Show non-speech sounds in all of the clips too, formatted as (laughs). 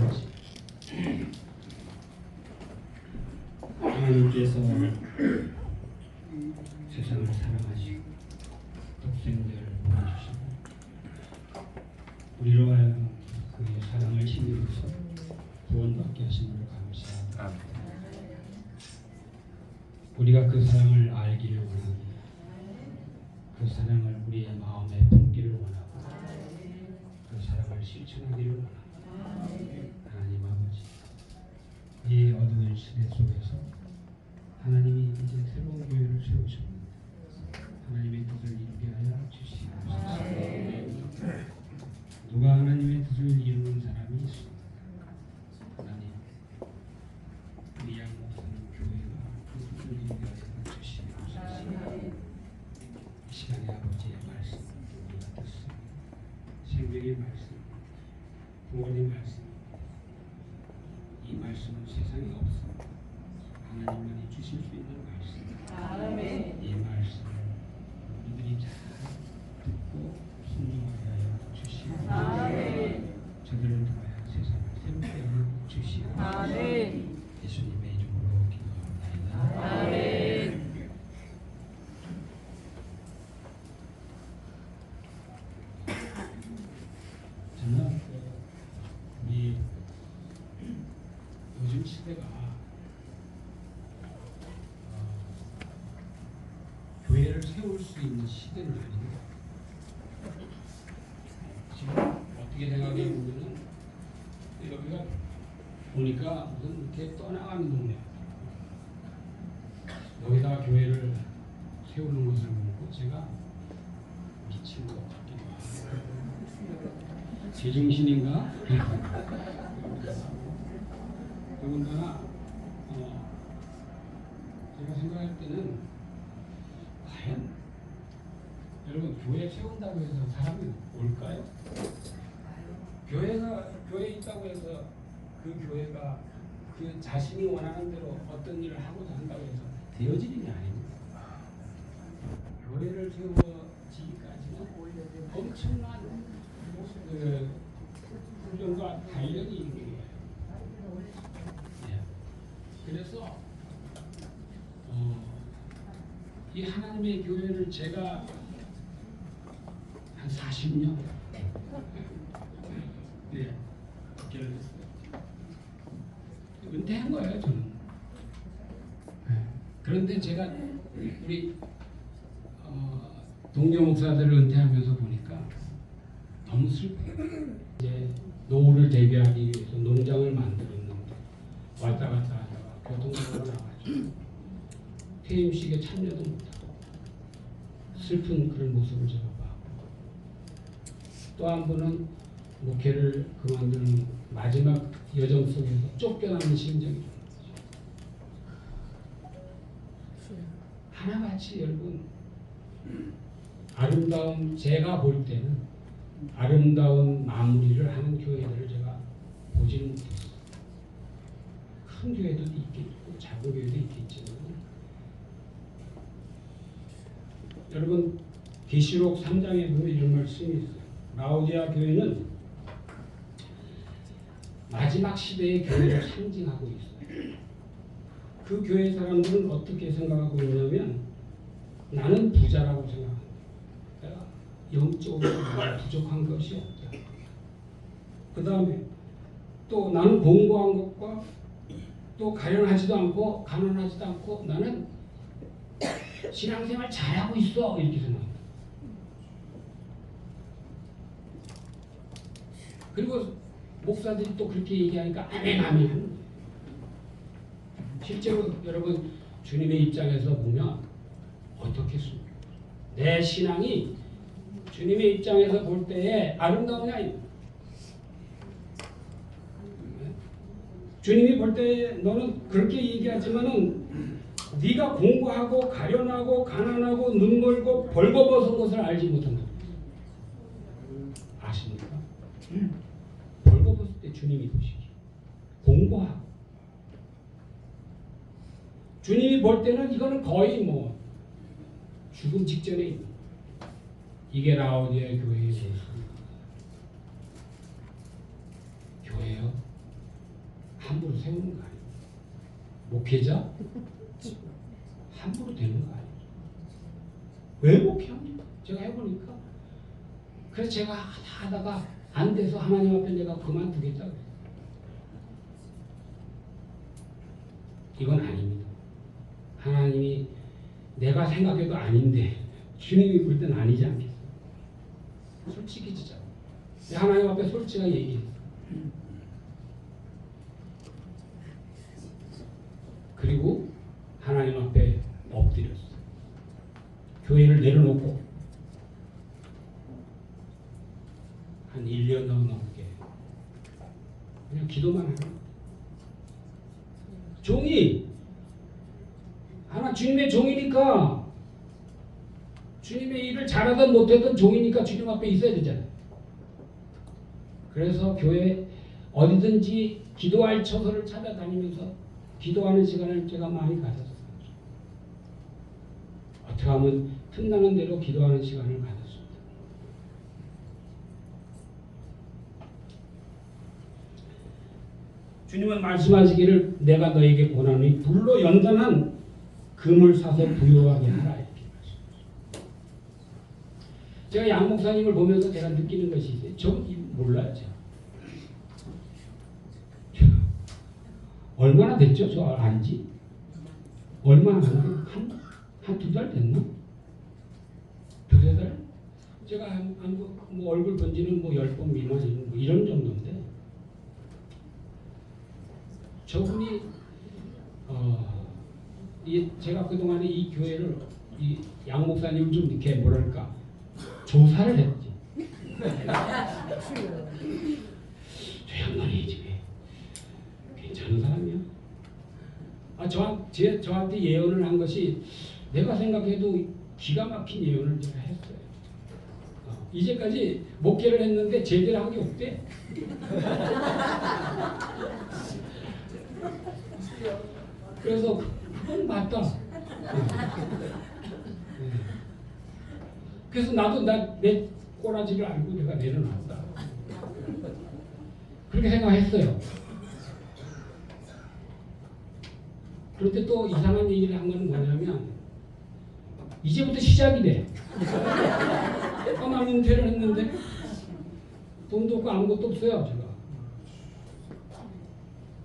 아버지 하나님께서 세상을 사랑하시고 독생자를 보내주시고 우리로 하여금 그의 사랑을 힘입어서 구원받게 하심을 감사합니다. 우리가 그 사랑을 알기를 원합니다. 그 사랑을 우리의 마음에 품기를 원하고 그 사랑을 실천하기를 원합니다. 하나님 아버지 이 어두운 시대 속에서 하나님이 이제 새로운 교회를 세우십니다. 하나님의 뜻을 이루게 하여 주시옵소서. 누가 하나님의 뜻을 이루는 사람이 있습니다. 하나님 우리 양 목사님 교회가 그 뜻을 이루게 하여 주시옵소서. 이 시간에 아버지의 말씀 우리가 듣습니다. 생명의 말씀, 구원의 말씀, 이 말씀은 세상에 없습니다. 하나님만이 주실 수 있는 말씀. 이 말씀을 우리들이 잘 듣고 순종하게 하여 주시고 저들을 통하여 세상을 새롭게 하여 주시고 예수님의 이름으로 기도합니다. 저는 그 우리 요즘 시대가 어, 교회를 세울 수 있는 시대는 아닙니다. 지금 어떻게 생각해 보면은 여기가 보니까 무슨 이렇게 떠나가는 동네 여기다 교회를 세우는 것을 보고 제가 미친 것 같기도 하고 제정신인가? (laughs) 더군다나 어, 제가 생각할 때는 과연 여러분 교회 세운다고 해서 사람이 올까요? 교회가 교회에 있다고 해서 그 교회가 그 자신이 원하는 대로 어떤 일을 하고자 한다고 해서 되어지는 게 아닙니다. 교회를 세워지기까지는 엄청난 그 훈련과 단련이 있는 거예요. 예. 그래서 어, 이 하나님의 교회를 제가 한 40년 예, 결했어요. 은퇴한 거예요, 저는. 예. 그런데 제가 우리 어, 동료 목사들을 은퇴하면서 보니까 너무 슬퍼요. 이제 노후를 대비하기 위해서 농장을 만들었는데 왔다 갔다 하다가 교통사고가 나가지고 퇴임식에 참여도 못하고 슬픈 그런 모습을 제가 또 한 분은 목회를 그만두는 마지막 여정 속에서 쫓겨나는 심정이 좀 있어요. 하나같이 여러분 아름다운 제가 볼 때는 아름다운 마무리를 하는 교회들을 제가 보지는 못했어요. 큰 교회도 있겠고 작은 교회도 있겠지만 여러분 계시록 3장에 보면 이런 말씀이 있어요. 라오디아 교회는 마지막 시대의 교회를 (laughs) 상징하고 있어요. 그 교회 사람들은 어떻게 생각하고 있냐면 나는 부자라고 생각합니다. 내가 영적으로 부족한 것이 없다. 그 다음에 또 나는 공부한 것과 또 가련하지도 않고 가난하지도 않고 나는 신앙생활 잘하고 있어 이렇게 생각합니다. 그리고 목사들이 또 그렇게 얘기하니까 아멘 아멘. 실제로 여러분 주님의 입장에서 보면 어떻겠습니까? 내 신앙이 주님의 입장에서 볼 때에 아름다우냐? 주님이 볼 때 너는 그렇게 얘기하지만은 네가 공부하고 가련하고 가난하고 눈 멀고 벌거벗은 것을 알지 못한다. 아십니까? 벌거벗을 때 주님이 보시기 공부하고 주님이 볼 때는 이거는 거의 뭐 죽음 직전에 있는 이게 라오디아 교회의 모습입니다. 교회요 함부로 세우는 거 아니에요. 목회자 함부로 되는 거 아니에요. 왜 목회합니까? 제가 해보니까 그래서 제가 하다 하다가 안 돼서 하나님 앞에 내가 그만두겠다 그랬어요. 이건 아닙니다. 하나님이 내가 생각해도 아닌데 주님이 볼땐 아니지 않겠어요? 솔직히 진짜 하나님 앞에 솔직하게 얘기해. 그리고 하나님 앞에 엎드렸어. 교회를 내려놓고 한 1년 넘게 그냥 기도만 하는. 종이 하나 주님의 종이니까 주님의 일을 잘하든 못하든 종이니까 주님 앞에 있어야 되잖아요. 그래서 교회 어디든지 기도할 처소를 찾아다니면서 기도하는 시간을 제가 많이 가졌어요. 어떻게 하면 틈나는 대로 기도하는 시간을 가졌습니다. 주님은 말씀하시기를 내가 너에게 고나니 불로 연단한 금을 사서 부유하게 하라 이렇게 말씀하셨어요. 제가 양 목사님을 보면서 제가 느끼는 것이 있어요. 저 몰라요. 얼마나 됐죠? 저 안지? 얼마나 한, 한, 한 두 달 됐나? 두세 달? 제가 한, 한, 뭐, 뭐 얼굴 번지는 뭐 열 번 미만이고 뭐 이런 정도인데 저분이 어, 이 제가 그동안에 이 교회를 이 양 목사님을 좀 이렇게 뭐랄까 조사를 했지. (laughs) 저 양반이 집에 괜찮은 사람이야. 아, 저, 제, 저한테 예언을 한 것이 내가 생각해도 기가 막힌 예언을 제가 했어요. 어, 이제까지 목회를 했는데 제대로 한 게 없대. (laughs) 그래서 그건 맞다. 네. 그래서 나도 나, 내 꼬라지를 알고 내가 내려놨다. 그렇게 생각했어요. 그런데 또 이상한 얘기를 한 건 뭐냐면 이제부터 시작이래. 아, 나 은퇴를 했는데 돈도 없고 아무것도 없어요 제가.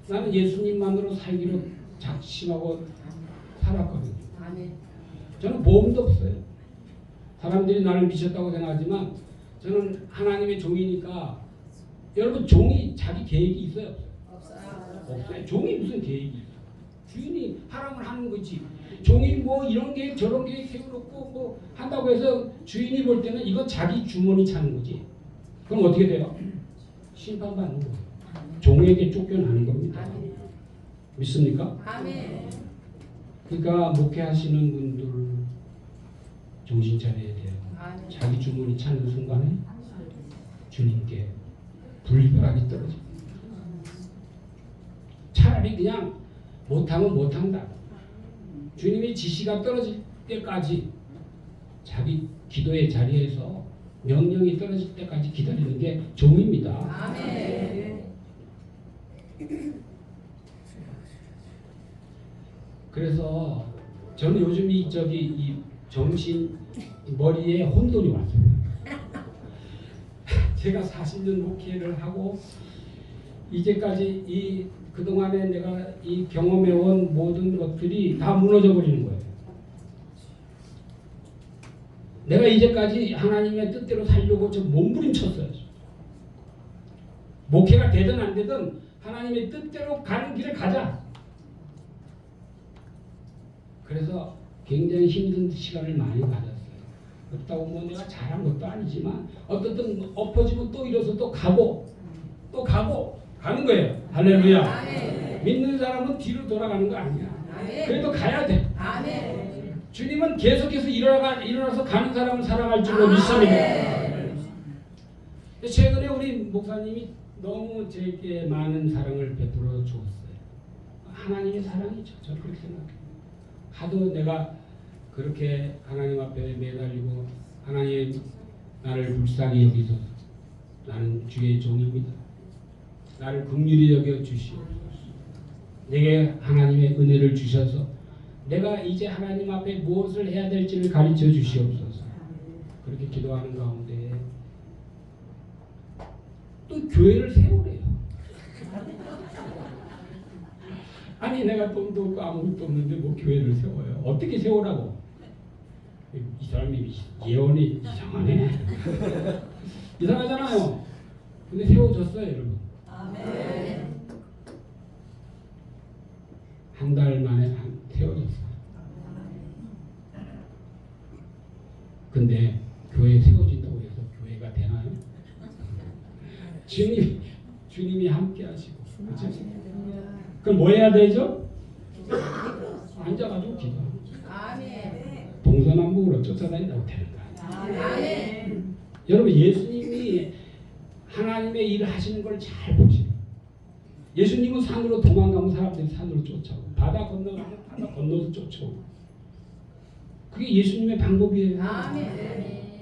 나는 예수님만으로 살기로 작심하고 살았거든요. 아멘. 저는 보험도 없어요. 사람들이 나를 미쳤다고 생각하지만 저는 하나님의 종이니까 여러분 종이 자기 계획이 있어요? 없어요? 없어요. 없어요. 종이 무슨 계획이 있어요? 주인이 하라면 하는 거지. 종이 뭐 이런 계획 저런 계획 세워놓고 뭐 한다고 해서 주인이 볼 때는 이거 자기 주머니 차는 거지. 그럼 어떻게 돼요? 심판받는 거예요. 종에게 쫓겨나는 겁니다. 아멘. 믿습니까? 아멘. 그러니까 목회하시는 분들 정신 차려야 돼요. 아멘. 자기 주머니 차는 순간에 주님께 불벼락이 떨어집니다. 차라리 그냥 못하면 못한다. 주님이 지시가 떨어질 때까지 자기 기도의 자리에서 명령이 떨어질 때까지 기다리는 게 종입니다. 아멘. 그래서 저는 요즘 이 저기 이 정신 머리에 혼돈이 왔어요. (laughs) 제가 40년 목회를 하고 이제까지 이 그동안에 내가 이 경험해온 모든 것들이 다 무너져 버리는 거예요. 내가 이제까지 하나님의 뜻대로 살려고 좀 몸부림쳤어요. 목회가 되든 안 되든 하나님의 뜻대로 가는 길을 가자. 그래서 굉장히 힘든 시간을 많이 가졌어요. 그렇다고 뭐 내가 잘한 것도 아니지만 어떻든 엎어지면 또 일어서 또 가고 또 가고 가는 거예요. 할렐루야. 아멘. 믿는 사람은 뒤로 돌아가는 거 아니야. 아멘. 그래도 가야 돼. 아멘. 주님은 계속해서 일어나 일어나서 가는 사람을 사랑할 줄로 믿습니다. 아멘. 최근에 우리 목사님이 너무 제게 많은 사랑을 베풀어 주었어요. 하나님의 사랑이죠. 저는 그렇게 생각해요. 하도 내가 그렇게 하나님 앞에 매달리고 하나님 나를 불쌍히 여기서 나는 주의 종입니다. 나를 긍휼히 여겨 주시옵소서. 내게 하나님의 은혜를 주셔서 내가 이제 하나님 앞에 무엇을 해야 될지를 가르쳐 주시옵소서. 그렇게 기도하는 가운데 또 교회를 세우래요. 아니 내가 돈도 없고 아무것도 없는데 뭐 교회를 세워요. 어떻게 세우라고? 이 사람이 예언이 이상하네. (laughs) 이상하잖아요. 근데 세워졌어요, 여러분. 아멘. 한 달 만에 한 세워졌어요. 근데 교회 세워진다고 해서 교회가 되나요? (laughs) 주님, 주님이 함께 하시고. 그렇죠? 그럼 뭐 해야 되죠? 앉아가지고 기도. 동서남북으로 쫓아다닌다고 되는. 아멘. 여러분 예수님이 하나님의 일을 하시는 걸 잘 보시고 예수님은 산으로 도망가면 사람들이 산으로 쫓아오고 바다 건너가면 바다 건너서 쫓아오고 그게 예수님의 방법이에요. 아멘.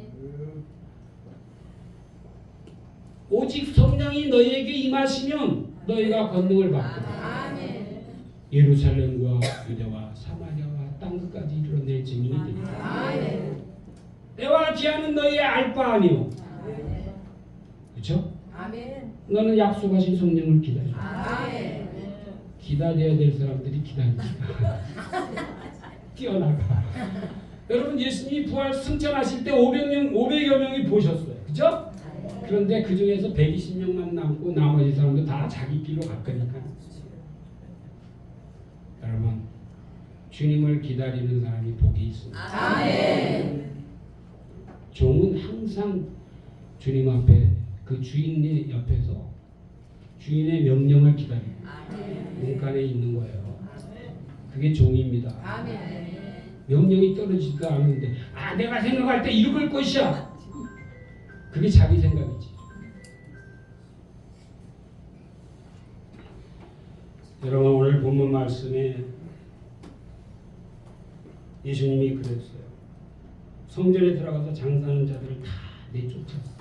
오직 성령이 너희에게 임하시면 너희가 권능을 받고. 예루살렘과 유대와 사마리아와 땅 끝까지 이르러 내 증인이 되리라. 때와 기한은 너희의 알 바 아니오. 그렇죠? 아멘. 너는 약속하신 성령을 기다려. 아멘. 기다려야 될 사람들이 기다리니까 (laughs) 뛰어나가. 여러분 예수님이 부활 승천하실 때 500명 500여 명이 보셨어요. 그죠? 그런데 그 중에서 120명만 남고 나머지 사람들 다 자기 길로 갔거니까. 여러분 주님을 기다리는 사람이 복이 있습니다. 아멘. 종은 항상 주님 앞에 그 주인의 옆에서 주인의 명령을 기다립니다. 문간에 있는 거예요. 그게 종입니다. 아멘. 명령이 떨어지지도 않는데 아 내가 생각할 때 이럴 것이야. 그게 자기 생각이지. 여러분 오늘 본문 말씀에 예수님이 그랬어요. 성전에 들어가서 장사하는 자들을 다 내쫓았어.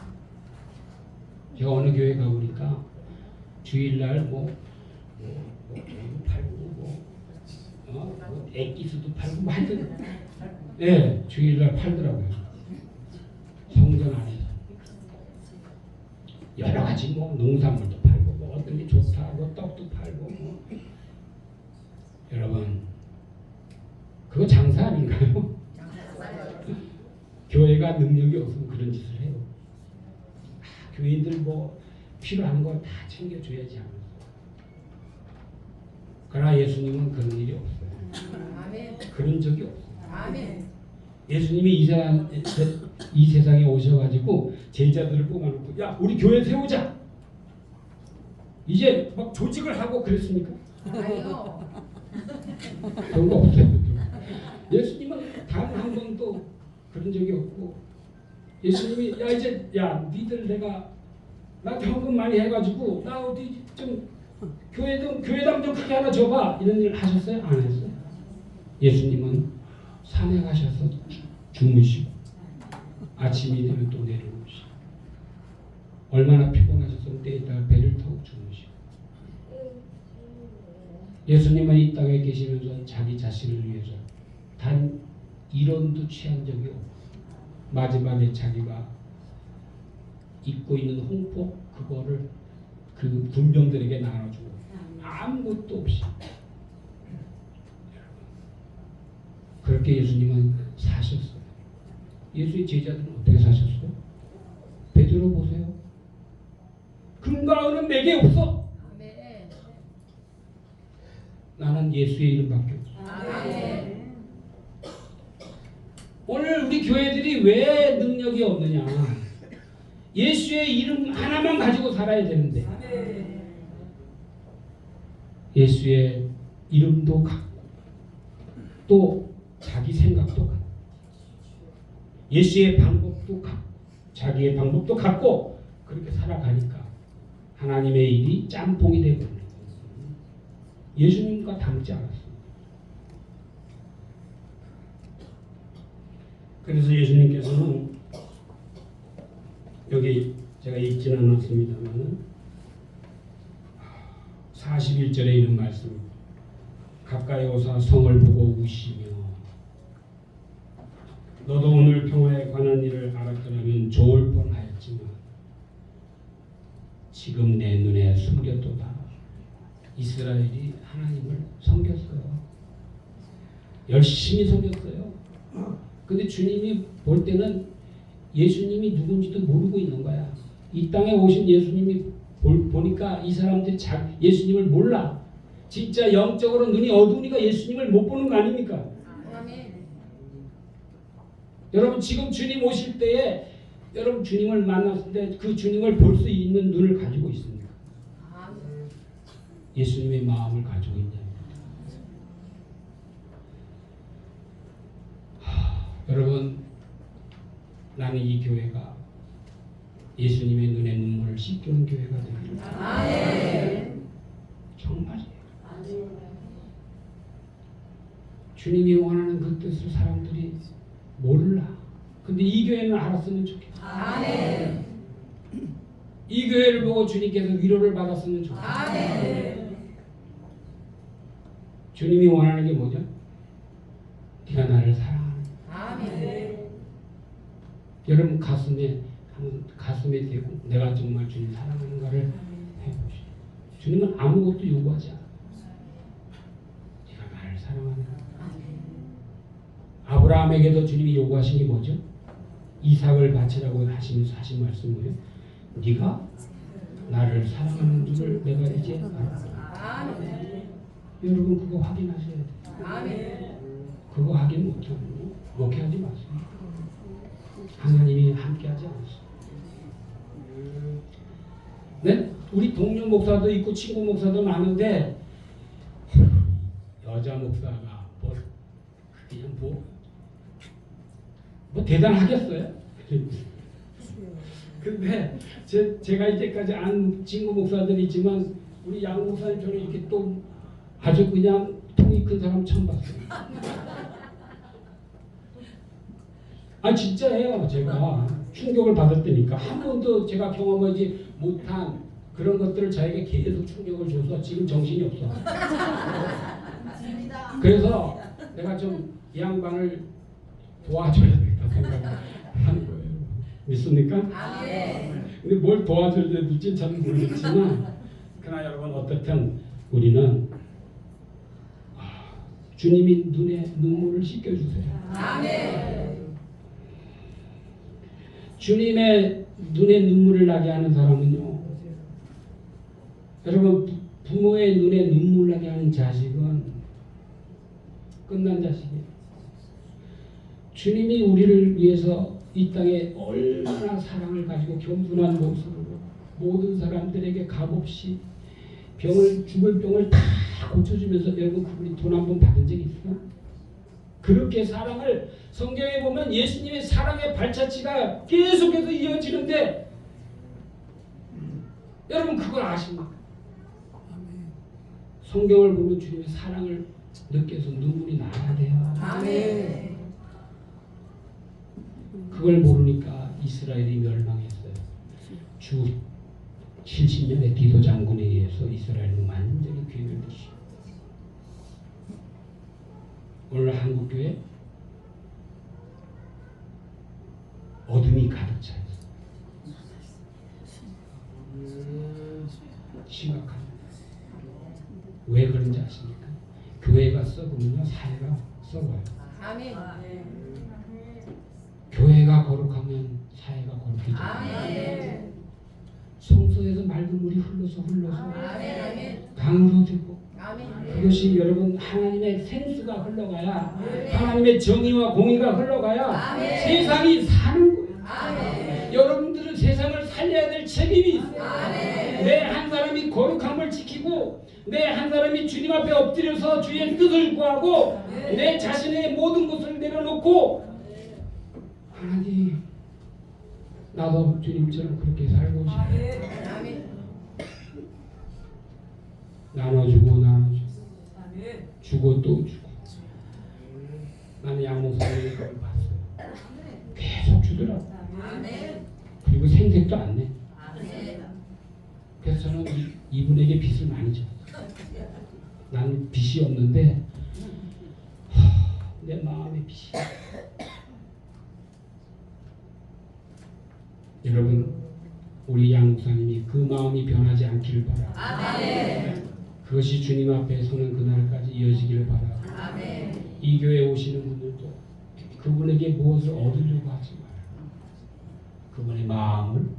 제가 어느 교회 가보니까 주일날 뭐, 뭐, 뭐 애도 팔고 뭐, 어, 뭐 액기스도 팔고 뭐 하여튼 예 주일날 팔더라고요. 성전 안에서 여러 가지 뭐 농산물도 팔고 뭐 어떤 게 좋다 뭐 떡도 뭐 여러분 그거 장사 아닌가요? 교회가 능력이 없으면 그런 짓을 해요. 아, 교인들 뭐 필요한 거 다 챙겨줘야지 하면서. 그러나 예수님은 그런 일이 없어요. 아멘. 그런 적이 없어요. 아멘. 예수님이 이, 세상, 이 세상에 오셔가지고 제자들을 뽑아놓고 야 우리 교회 세우자. 이제 막 조직을 하고 그랬습니까? 아니요. 그런 거 없어요. 예수님은 단 한 번도 그런 적이 없고 예수님이 야 이제 야 니들 내가 나한테 헌금 많이 해가지고 나 어디 좀 교회당 교회당 좀 크게 하나 줘봐 이런 일 하셨어요? 안 했어요? 예수님은 산에 가셔서 주- 주무시고 아침이 되면 또 내려오시고 얼마나 피곤하셨으면 때에 따라 배를 타고 예수님은 이 땅에 계시면서 자기 자신을 위해서 단 1원도 취한 적이 없고 마지막에 자기가 입고 있는 홍포 그거를 그 군병들에게 나눠주고 아무것도 없이 그렇게 예수님은 사셨어요. 예수의 제자들은 어떻게 사셨어요? 베드로 보세요. 금과 은은 내게 없어. 아멘. 나는 예수의 이름밖에 없어. 아멘. 오늘 우리 교회들이 왜 능력이 없느냐? 예수의 이름 하나만 가지고 살아야 되는데 예수의 이름도 갖고 또 자기 생각도 갖고 예수의 방법도 갖고 자기의 방법도 갖고 그렇게 살아가니까 하나님의 일이 짬뽕이 되고. 예수님과 닮지 않았습니다. 그래서 예수님께서는 여기 제가 읽지는 않았습니다만 41절에 있는 말씀 가까이 오사 성을 보고 우시며 너도 오늘 평화에 관한 일을 알았더라면 좋을 뻔하였지만 지금 내 눈에 숨겼도다 이스라엘이 하나님을 섬겼어요 열심히 섬겼어요 근데 주님이 볼 때는 예수님이 누군지도 모르고 있는 거야 이 땅에 오신 예수님이 볼- 보니까 이 사람들이 자, 예수님을 몰라 진짜 영적으로 눈이 어두우니까 예수님을 못 보는 거 아닙니까? 아멘. 여러분 지금 주님 오실 때에 여러분 주님을 만났을 때 그 주님을 볼 수 있는 눈을 가지고 있습니다. 예수님의 마음을 가지고 있냐. 하, 여러분 나는 이 교회가 예수님의 눈에 눈물을 씻기는 교회가 되기를 아멘. 정말이에요. 주님이 원하는 그 뜻을 사람들이 몰라. 근데 이 교회는 알았으면 좋겠어. 아멘. 이 교회를 보고 주님께서 위로를 받았으면 좋겠어. 아멘. 주님이 원하는 게 뭐죠? 네가 나를 사랑하는. 아멘. 여러분 가슴에 가슴에 대고 내가 정말 주님 사랑하는 가를 해보시오. 주님은 아무것도 요구하지 않아. 네가 나를 사랑하는가? 아브라함에게도 주님이 요구하신 게 뭐죠? 이삭을 바치라고 하시면서 하신 말씀 뭐예요? 네가 나를 사랑하는 줄을 내가 이제. 아멘. 여러분 그거 확인하셔야 돼요. 아멘. 그거 확인 못하면 목회하지 마세요. 하나님이 함께하지 않으세요. 네? 우리 동료 목사도 있고 친구 목사도 많은데 여자 목사가 뭐 그냥 뭐, 뭐 대단하겠어요? (laughs) 근데 제, 제가 이제까지 안 친구 목사들이 있지만 우리 양 목사님처럼 이렇게 또 아주 그냥 통이 큰 사람 처음 봤어요. 아 진짜예요. 제가 충격을 받았다니까 한 번도 제가 경험하지 못한 그런 것들을 자기가 계속 충격을 줘서 지금 정신이 없어. 그래서 내가 좀 이 양반을 도와줘야 되겠다 생각하는 거예요. 믿습니까? 아멘. 근데 뭘 도와줘야 될지 잘 모르겠지만 그러나 여러분 어떻든 우리는 아, 주님이 눈에 눈물을 씻겨주세요. 아멘. 주님의 눈에 눈물을 나게 하는 사람은요. 여러분 부- 부모의 눈에 눈물 나게 하는 자식은 끝난 자식이에요. 주님이 우리를 위해서 이 땅에 얼마나 사랑을 가지고 겸손한 모습으로 모든 사람들에게 값없이 병을 죽을 병을 다 고쳐주면서 여러분 그분이 돈 한 번 받은 적이 있어? 그렇게 사랑을 성경에 보면 예수님의 사랑의 발자취가 계속해서 이어지는데 여러분 그걸 아십니까? 성경을 보면 주님의 사랑을 느껴서 눈물이 나야 돼요. 아멘. 그걸 모르니까 이스라엘이 멸망했어요. 주 70년의 디도 장군에 의해서 이스라엘은 완전히 괴멸됐어요. 오늘 한국 교회 어둠이 가득 차 있어. 심각합니다. 왜 그런지 아십니까? 교회가 썩으면요 사회가 썩어요. 아멘. 교회가 거룩하면 사회가 거룩해져요. 아멘. 성소에서 맑은 물이 흘러서 흘러서 아멘. 그것이 여러분 하나님의 생수가 흘러가야 하나님의 정의와 공의가 흘러가야. 세상이 사는 거예요. 여러분들은 세상을 살려야 될 책임이 있어요. 내 한 사람이 거룩함을 지키고 내 한 사람이 주님 앞에 엎드려서 주의 뜻을 구하고 내 자신의 모든 것을 내려놓고 하나님 나도 주님처럼 그렇게 살고 싶어요. 나눠주고 나눠주고 주고 또 주고 나는 양목사님의 그걸 봤어요. 계속 주더라고. 그리고 생색도 안 내. 그래서 저는 이- 이분에게 빚을 많이 졌어요. 난 빚이 없는데 하, 내 마음의 빚이 여러분 우리 양 목사님이 그 마음이 변하지 않기를 바라 아멘. 그것이 주님 앞에 서는 그날까지 이어지기를 바라 아멘. 이 교회에 오시는 분들도 그분에게 무엇을 얻으려고 하지 마라 그분의 마음을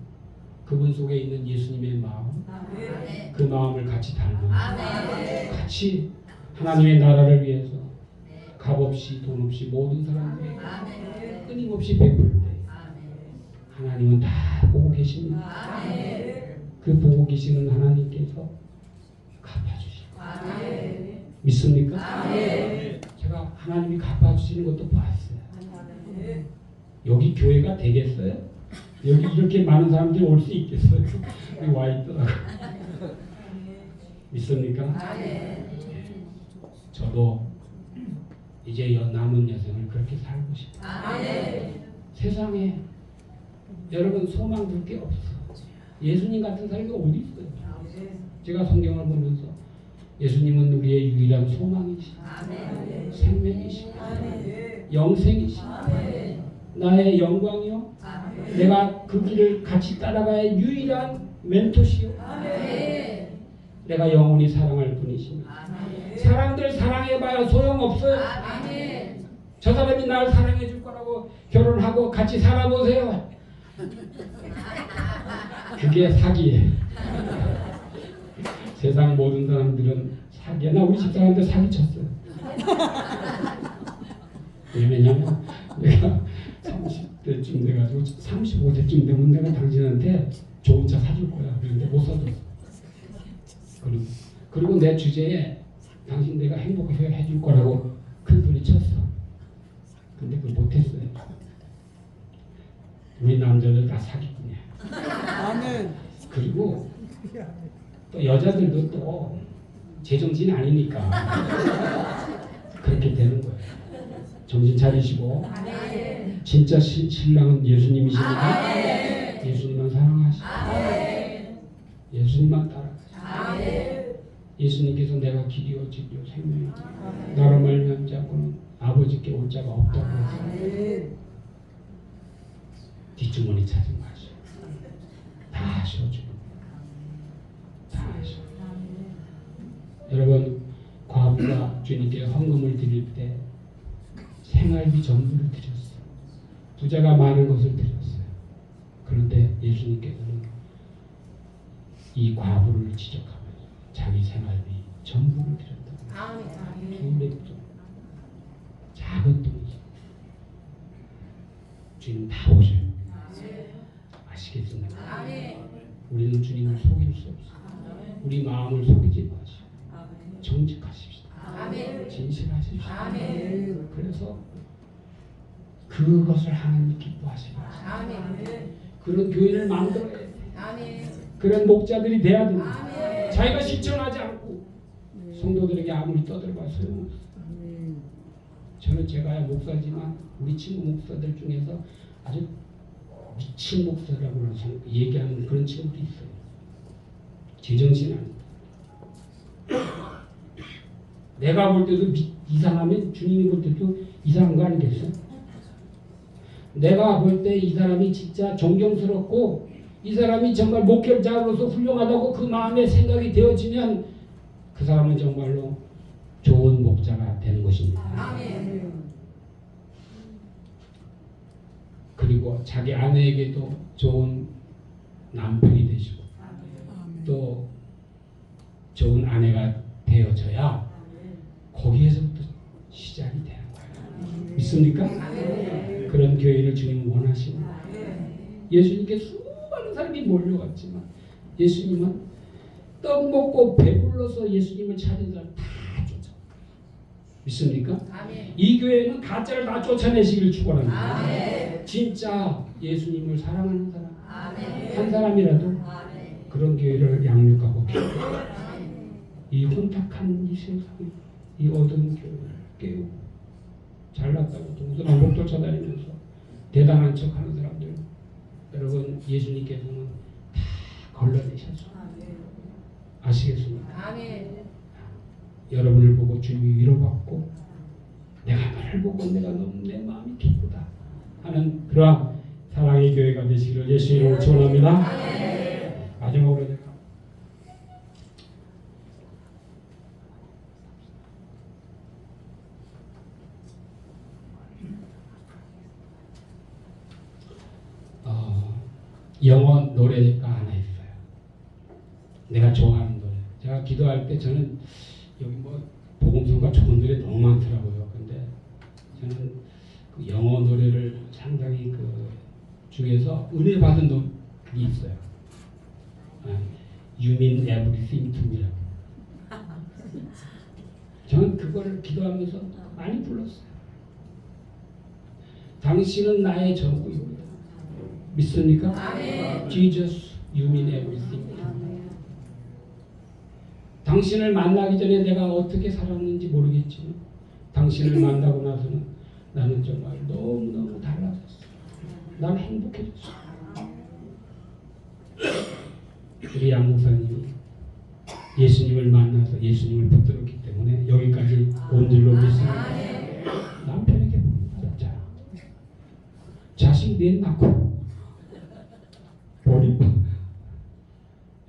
그분 속에 있는 예수님의 마음 아멘. 그 마음을 같이 닮아. 같이 하나님의 나라를 위해서 값없이 돈 없이 모든 사람들에게. 끊임없이 베풀 때. 하나님은 다 보고 계십니다. 그 보고 계시는 하나님께서 갚 아멘. 믿습니까? 아멘. 제가 하나님이 갚아주시는 것도 봤어요. 여기 교회가 되겠어요? 여기 이렇게 많은 사람들이 올 수 있겠어요? 와 있더라고. 믿습니까? 아멘. 저도 이제 여- 남은 여생을 그렇게 살고 싶어요. 아멘. 세상에 여러분 소망 둘 게 없어. 예수님 같은 사람이 어디 있어요? 제가 성경을 보면서 예수님은 우리의 유일한 소망이시, 아멘. 생명이시, 아멘. 영생이시, 아멘. 나의 영광이요. 내가 그 길을 같이 따라가야 유일한 멘토시요. 내가 영원히 사랑할. 아멘. 사람들 사랑해봐야 소용없어요. 저 사람이 날 사랑해 줄 거라고 결혼하고 같이 살아보세요. 그게 사기예요. 세상 모든 사람들은 사기야. 나 우리 집사람한테 사기 쳤어요. (laughs) 왜냐면 내가 30대쯤 돼가지고 35세쯤 되면 내가 당신한테 좋은 차 사줄 거야. 그런데 못 사줬어. 그리고, 그리고 내 주제에 당신 내가 행복하게 해줄 거라고 큰 소리 쳤어. 근데 그걸 못했어요. 우리 남자들 다 사기꾼이야. 아멘. 그리고 또 여자들도 또 제정신 아니니까 그렇게 되는 거예요. 정신 차리시고 아멘. 진짜 시- 신랑은 예수님이시니까 아멘. 예수님만 사랑하시고 아멘. 예수님만 따라가시고. 예수님께서 내가 길이요 진리요 생명이요 나로 말미암지 않고는 아버지께 올 자가 없다고 아멘. 뒷주머니 찾은 것이 다 하셔주고 여러분 과부가 주님께 헌금을 드릴 때 생활비 전부를 드렸어요. 부자가 많은 것을 드렸어요. 그런데 예수님께서는 이 과부를 지적하면서 자기 생활비 전부를 드렸다고 아멘. 두배 돈 작은 돈이죠. 주님 다 오셔요. 아시겠습니까? 우리는 주님을 속일 수 없어요. 우리 마음을 속이지 마시고 정직하십시오. 아멘. 진실하십시오. 아멘. 그래서 그것을 하나님 기뻐하시고 아멘. 그런 교회를 만들어야 돼. 아멘. 그런 목자들이 돼야 됩니다. 아멘. 자기가 실천하지 않고 성도들에게 아무리 떠들어봐 소용없어. 아멘. 저는 제가 목사지만 우리 친구 목사들 중에서 아주 미친 목사라고 생- 얘기하는 그런 친구도 있어요. 제정신 아니다. 내가 볼 때도 미- 이상하면 주님이 볼 때도 이상한 거 아니겠어? 내가 볼 때 이 사람이 진짜 존경스럽고 이 사람이 정말 목회자로서 훌륭하다고 그 마음에 생각이 되어지면 그 사람은 정말로 좋은 목자가 되는 것입니다. 그리고 자기 아내에게도 좋은 남편이 되시고. 또 좋은 아내가 되어져야 거기에서부터 시작이 되는 거예요. 믿습니까? 그런 교회를 주님은 원하십니다. 예수님께 수많은 사람이 몰려갔지만 예수님은 떡 먹고 배불러서 예수님을 찾은 사람 다 쫓아. 믿습니까? 이 교회는 가짜를 다 쫓아내시길 축원합니다. 아멘. 진짜 예수님을 사랑하는 사람. 한 사람이라도. 그런 교회를 양육하고 이 혼탁한 이 세상에 이 어두운 교회를 깨우고 잘났다고 동서남 못 쫓아다니면서 대단한 척 하는 사람들 여러분 예수님께서는 다 걸러내셔서 아시겠습니까? 아멘. 여러분을 보고 주님이 위로받고 내가 너를 보고 내가 너무 내 마음이 기쁘다 하는 그러한 사랑의 교회가 되시기를 예수 이름으로 축원합니다. 마지막으로 내가 어, 노래가 하나 있어요. 내가 좋아하는 노래. 제가 기도할 때 저는 여기 뭐 복음성가 좋은 노래 너무 많더라고요. 근데 저는 그 영어 노래를 상당히 그 중에서 은혜 받은 노래 있어요. 아, You mean everything to me. (laughs) 저는 그거를 기도하면서 많이 불렀어요. 당신은 나의 전부입니다. 믿습니까? Jesus, you mean everything. 당신을 만나기 전에 내가 어떻게 살았는지 모르겠지만 당신을 (laughs) 만나고 나서는 나는 정말 너무너무 달라졌어. 난 행복해졌어. 우리 양 목사님이 예수님을 만나서 예수님을 붙들었기 때문에 여기까지 온 줄로 믿습니다. 남편에게 받았잖아. 자식 넷 낳고 버리고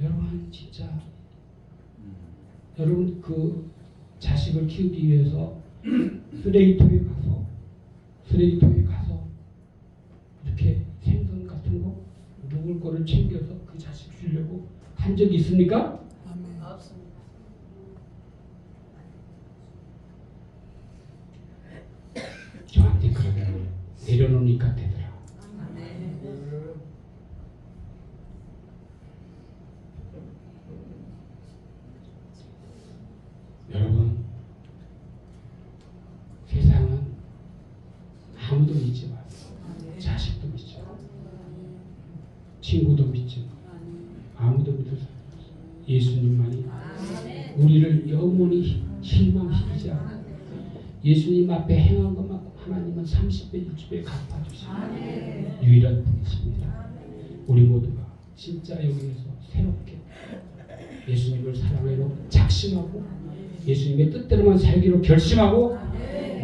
여러분 진짜 여러분 그 자식을 키우기 위해서 쓰레기통에 가서 쓰레기통에 가서 이렇게 생선 같은 거 먹을 거를 챙겨서 그 자식 주려고 한적 있습니까? 아멘. 없습니다. 저한테 그러더라고요. 내려놓으니까 되더라. 여러분 세상은 아무도 믿지 마세요. 자식도 믿지 마. 친구도 믿지 마. 아무도 믿을 사람 없어. 예수님만이 우리를 영원히 실망시키지 않고 예수님 앞에 행한 것만큼 하나님은 30배, 60배 갚아주시는 유일한 분이십니다. 우리 모두가 진짜 여기에서 새롭게 예수님을 사랑하고 작심하고 예수님의 뜻대로만 살기로 결심하고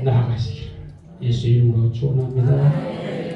나아가시기를 예수 이름으로 축원합니다.